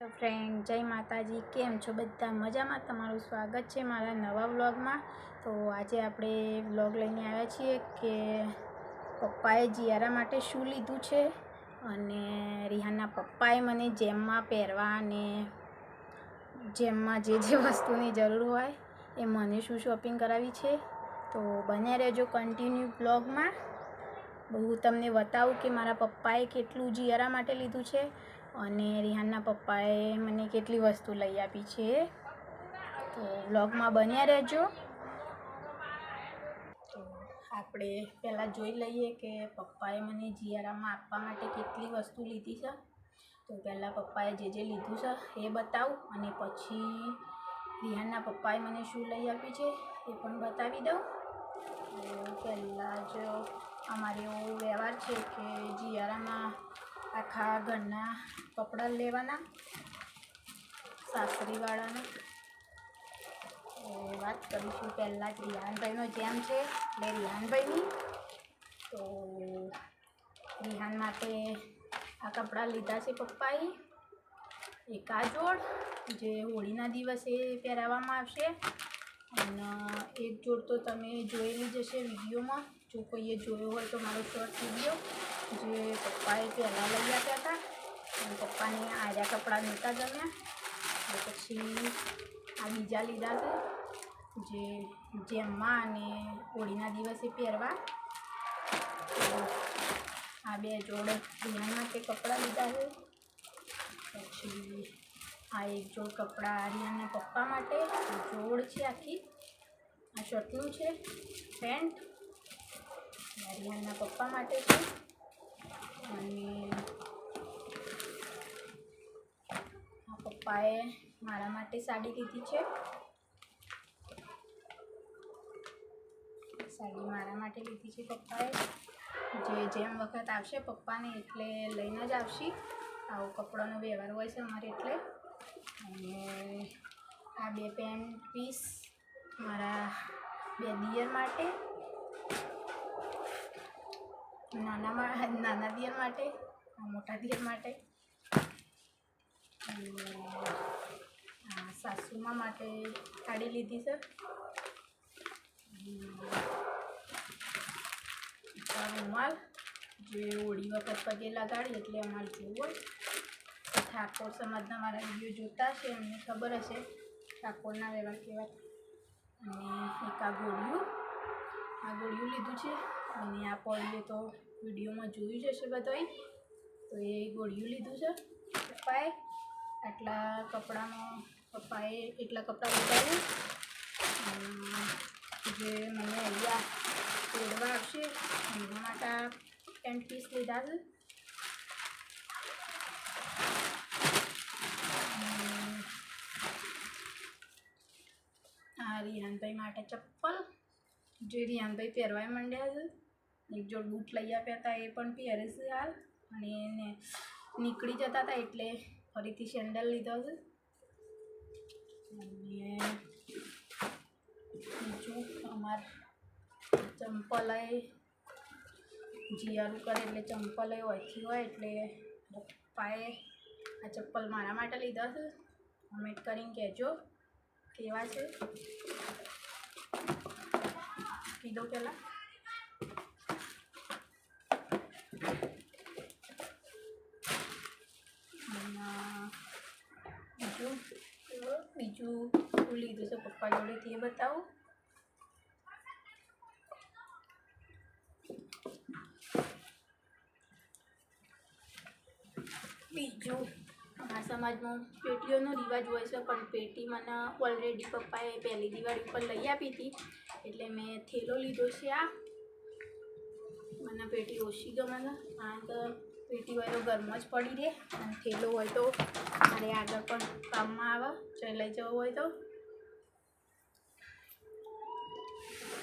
Friend જય માતાજી, કેમ છો બધા? મજામાં તમારું સ્વાગત છે મારા નવા વ્લોગમાં. તો આજે આપણે વ્લોગ લઈને આવ્યા છીએ કે પપ્પાએ જીયારા માટે શું લીધું છે અને રિહાનના પપ્પાએ મને જેમમાં પહેરવા અને જેમમાં જે જે વસ્તુની જરૂર હોય એ મને શું શોપિંગ કરાવી છે. તો બન્યા રહેજો કન્ટિન્યુ બ્લોગમાં બહુ તમને બતાવું કે મારા પપ્પાએ કેટલું જીયારા માટે લીધું છે. અને રિહાનના પપ્પાએ મને કેટલી વસ્તુ લઈ આપી છે. તો વ્લોગમાં બન્યા રહેજો. તો આપણે પહેલાં જોઈ લઈએ કે પપ્પાએ મને જીયારામાં આપવા માટે કેટલી વસ્તુ લીધી છે. તો પહેલાં પપ્પાએ જે જે લીધું છે એ બતાવું અને પછી રિહાનના પપ્પાએ મને શું લઈ આપ્યું છે એ પણ બતાવી દઉં. પહેલાં જ અમારે એવો વ્યવહાર છે કે જીયારામાં આખા ઘરના કપડાં લેવાના, સાસરીવાળાને. એ વાત કરીશું પહેલાં જ રિહાનભાઈનો જેમ છે, એટલે રિહાનભાઈની. તો રિહાન માટે આ કપડાં લીધા છે પપ્પાએ. એક આ જોડ, જે હોળીના દિવસે પહેરાવવામાં આવશે. અને એક જોડ તો તમે જોયેલી જશે વિડીયોમાં. જો કોઈએ જોયો હોય તો મારો શોર્ટ વીડિયો જે પપ્પાએ પહેલાં લઈ આપ્યા હતા. અને પપ્પાને આર્યા કપડાં નહોતા ગમ્યા. પછી આ બીજા લીધા હતા. જે જેમમાં અને હોળીના દિવસે પહેરવા. આ બે જોડ રિયાન માટે કપડાં લીધા છે. પછી આ એક જોડ કપડાં રિયાના પપ્પા માટે. જોડ છે આખી. આ શર્ટનું છે. પેન્ટ આર્યાના પપ્પા માટે છે. અને પપ્પાએ મારા માટે સાડી લીધી છે. સાડી મારા માટે લીધી છે પપ્પાએ. જે જેમ વખત આવશે પપ્પાને એટલે લઈને જ આવશે. આવો કપડાનો વ્યવહાર હોય છે અમારે એટલે. અને આ બે પેન્ટ પીસ મારા બે દિયર માટે નાના મા- નાના દિયર માટે, આ મોટા દિયર માટે, અને આ સાસુમા માટે સાડી લીધી છે. આ રૂમાલ, જે હોળી વખત પગે લગાડી, એટલે અમારે જોવું હોય. ઠાકોર સમાજના મારા વીડિયો જોતા હશે, એમને ખબર હશે ઠાકોરના વ્યવહાર કેવા. અને એક આ ગોળિયું આ ગોળિયું લીધું છે. અને આ પડ્યું તો વિડીયોમાં જોયું જ હશે બધાએ. તો એ ગોળિયું લીધું છે. પપ્પાએ આટલા કપડામાં પપ્પાએ એટલા કપડાં લીધા જે મને અહીંયા પહેરવા આવશે, એના માટે આ પેન્ટ પીસ લીધા છે. આ રિહાનભાઈ માટે ચપ્પલ જે રિયાનભાઈ પહેરવાય માંડ્યા છે, એક જોડ બૂટ લઈ આપ્યા હતા, એ પણ પહેરે છે હાલ. અને એને નીકળી જતા હતા એટલે ફરીથી સેન્ડલ લીધો છે. અને બીજું અમાર ચંપલ જીયારું કરે એટલે ચંપલ ઓછી હોય એટલે પપ્પાએ આ ચપ્પલ મારા માટે લીધા છે. કમેન્ટ કરીને કહેજો કેવા છે. કીધો પહેલાં અને બીજું બીજું શું લીધું છે પપ્પા જોડેથી એ બતાવું બીજું આ સમાજમાં પેટીઓનો રિવાજ હોય છે, પણ પેટી મને ઓલરેડી પપ્પાએ પહેલી દિવાળી પર લઈ આપી હતી. એટલે મેં થેલો લીધો છે આ. મને પેટી ઓછી ગમે છે. કારણ કે પેટી હોય તો ઘરમાં જ પડી રહે. અને થેલો હોય તો મારે આગળ પણ કામમાં આવે. ચાલ લઈ જવો હોય તો.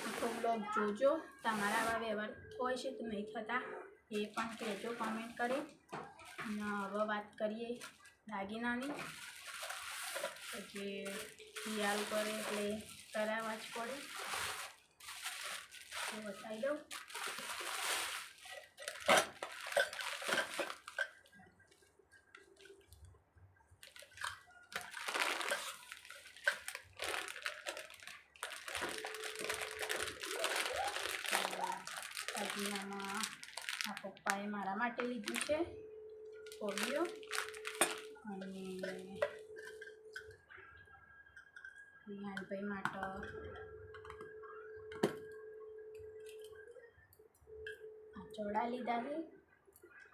આખો બ્લોગ જોજો. તમારા આવા વ્યવહાર હોય છે તો નહીં થતા, એ પણ કહેજો કમેન્ટ કરી. અને હવે વાત કરીએ દાગીનાની. પછી દિયાલ પડે એટલે તરાવા જ પડે. તો બતાવી દઉં. દાગીનામાં આ પપ્પાએ મારા માટે લીધું છે કોબીઓ અને નિહાલભાઈ માટે આ ચોળા લીધા છે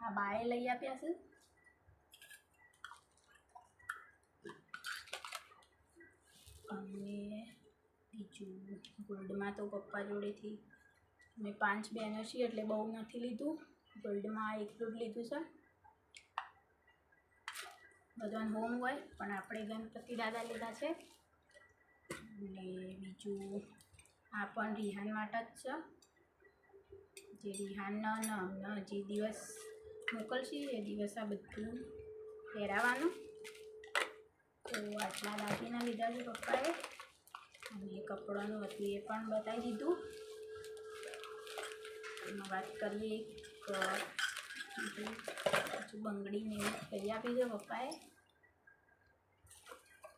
આ બાએ લઈ આપ્યા છે. અને બીજું, ગોલ્ડમાં તો પપ્પા જોડેથી અમે પાંચ બહેનો છીએ એટલે બહુ નથી લીધું. ગોલ્ડમાં એકલું જ લીધું છે. બધાને હોમ હોય, પણ આપણે ગણપતિ દાદા લીધા છે અને બીજું આ પણ રિહાન માટે જ છે. જે રિહાનના ન જે દિવસ મોકલશે, એ દિવસ આ બધું પહેરાવાનું તો આટલા દાગીના લીધા છે પપ્પાએ. અને કપડાનું હતું એ પણ બતાવી દીધું. એમાં વાત કરીએ બીજું બંગડીને લઈ આપી છે પપ્પાએ.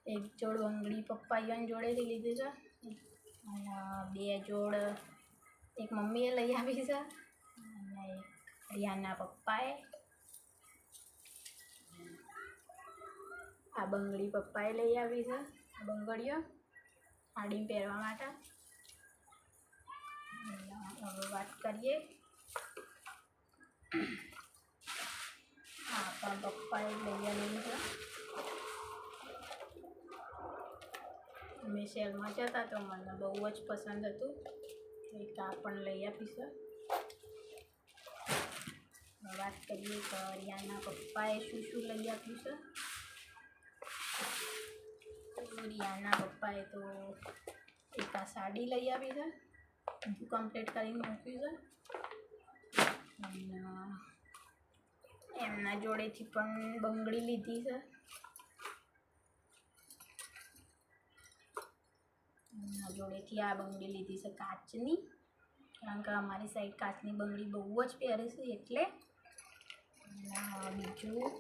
એક જોડ બંગડી પપ્પાઈઓની જોડેથી લીધી છે. અને બે જોડ એક મમ્મીએ લઈ આવી છે. અને એક રિયાના પપ્પાએ. આ બંગડી પપ્પાએ લઈ આવી છે આ બંગડીઓ આડીમ પહેરવા માટે. હવે વાત કરીએ. હા પણ પપ્પાએ લઈ આવેલી છે. અમે શહેરમાં જતા તો મને બહુ જ પસંદ હતું. એક આ પણ લઈ આપીશ. વાત કરીએ તો રિયાના પપ્પાએ શું શું લઈ આપ્યું છે રિયાના પપ્પાએ તો એક આ સાડી લઈ આવી છે. બધું કમ્પ્લીટ કરીને મૂક્યું છે. અને એમના જોડેથી પણ બંગડી લીધી છે. જોડેથી આ બંગડી લીધી છે કાચની. કારણ કે અમારી સાઈડ કાચની બંગડી બહુ જ પહેરે છે, એટલે બીજું.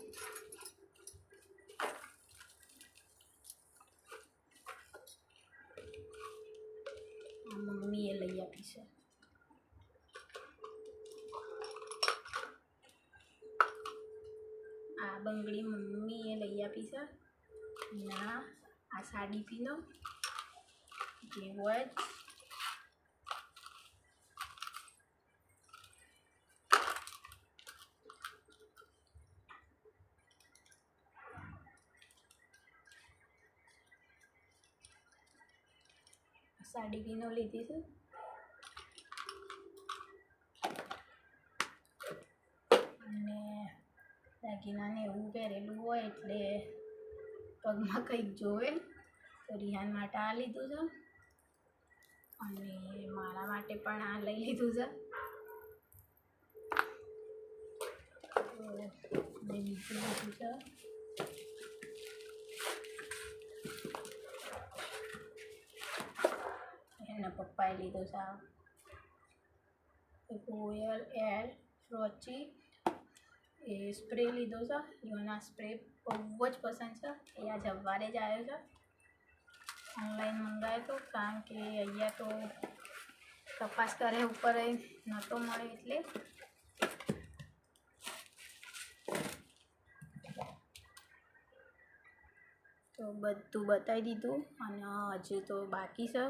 મમ્મીએ લઈ આપી છે. આ બંગડી મમ્મીએ લઈ આપી છે. ના આ સાડી પીનો. જ સાડી પીનો લીધી છે અને દાગીનાને એવું પહેરેલું હોય એટલે પગમાં કંઈક જોવે તો રિહાન માટે આ લીધું છે. અને મારા માટે પણ આ લઈ લીધું છે. લીધું છે. એના પપ્પાએ લીધું છે આ. રોયલ એર ફ્રોચી એ સ્પ્રે લીધો છે. યોના સ્પ્રે બહુ જ પસંદ છે. એ આ જવારે જ આવ્યો છે. ઓનલાઈન મંગાવ્યું હતું કારણ કે અહીંયા તો તપાસ કરે ઉપર નહોતો મળે એટલે. તો બધું બતાવી દીધું અને હજુ તો બાકી છે.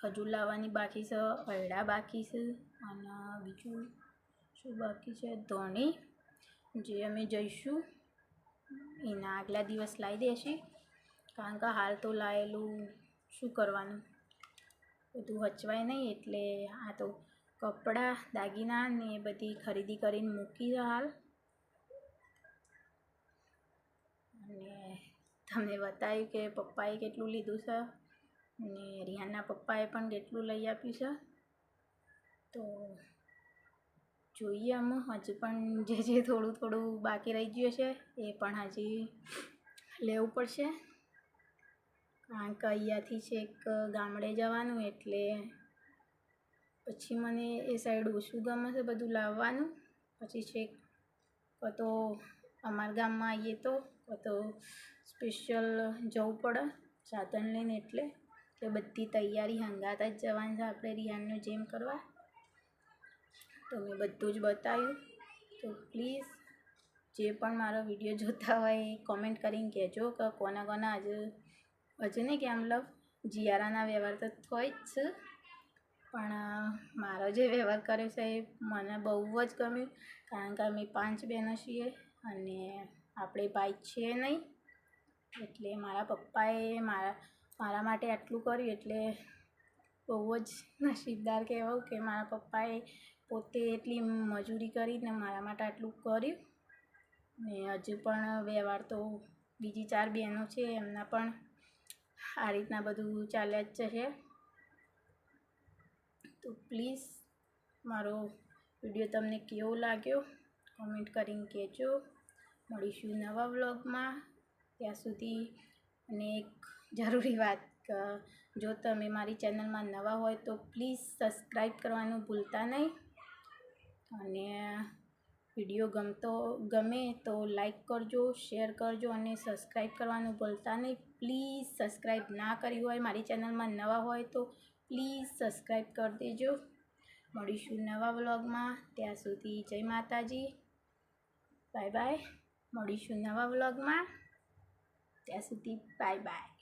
ખજૂર લાવવાની બાકી છે, અરડા બાકી છે અને બીજું શું બાકી છે? ધોણી જે અમે જઈશું, એના આગલા દિવસ લાવી દેશે. કારણ કે હાલ તો લાવેલું શું કરવાનું? બધું હચવાય નહીં એટલે આ તો કપડાં, દાગીના ને એ બધી ખરીદી કરીને મૂકી હાલ. અને તમને બતાવ્યું કે પપ્પાએ કેટલું લીધું છે અને રિહાનના પપ્પાએ પણ કેટલું લઈ આપ્યું છે. તો જોઈએ આમ. હજુ પણ જે જે થોડું થોડું બાકી રહી ગયું છે એ પણ હજી લેવું પડશે. કારણ કે અહીંયાથી છેક ગામડે જવાનું એટલે પછી મને એ સાઈડ ઓછું ગમે છે બધું લાવવાનું. પછી છેક કાં તો અમારા ગામમાં આવીએ તો કાં તો સ્પેશિયલ જવું પડે સાધન લઈને એટલે. એટલે બધી તૈયારી હંગાતા જ જવાની છે આપણે રિયાનનું જેમ કરવા. તો મેં બધું જ બતાવ્યું. તો પ્લીઝ જે પણ મારો વીડિયો જોતા હોય એ કોમેન્ટ કરીને કહેજો કે કોના કોના આજે હજુ કે કે લવ જીયારાના વ્યવહાર તો હોય જ છે. પણ મારો જે વ્યવહાર કર્યો છે એ મને બહુ જ ગમ્યું. કારણ કે અમે પાંચ બહેનો છીએ અને આપણે ભાઈ છીએ નહીં. એટલે મારા પપ્પાએ મારા મારા માટે આટલું કર્યું એટલે બહુ જ નસીબદાર કહેવાઉં કે મારા પપ્પાએ પોતે એટલી મજૂરી કરીને મારા માટે આટલું કર્યું. ને હજુ પણ વ્યવહાર તો બીજી ચાર બહેનો છે એમના પણ આ રીતના બધું ચાલ્યા જ છે તો પ્લીઝ મારો વીડિયો તમને કેવો લાગ્યો? કોમેન્ટ કરીને કહેજો. મળીશું નવા વ્લોગમાં. ત્યાં સુધી અને એક જરૂરી વાત જો તમે મારી ચેનલમાં નવા હોય તો પ્લીઝ સબસ્ક્રાઈબ કરવાનું ભૂલતા નહીં. અને વીડિયો ગમતો, ગમે તો લાઈક કરજો શેર કરજો અને સબસ્ક્રાઈબ કરવાનું ભૂલતા નહીં. પ્લીઝ સબસ્ક્રાઈબ ના કરી હોય, મારી ચેનલમાં નવા હોય તો પ્લીઝ સબસ્ક્રાઈબ કરી દેજો. મળીશું નવા વ્લોગમાં ત્યાં સુધી જય માતાજી. બાય બાય મળીશું નવા વ્લોગમાં ત્યાં સુધી બાય બાય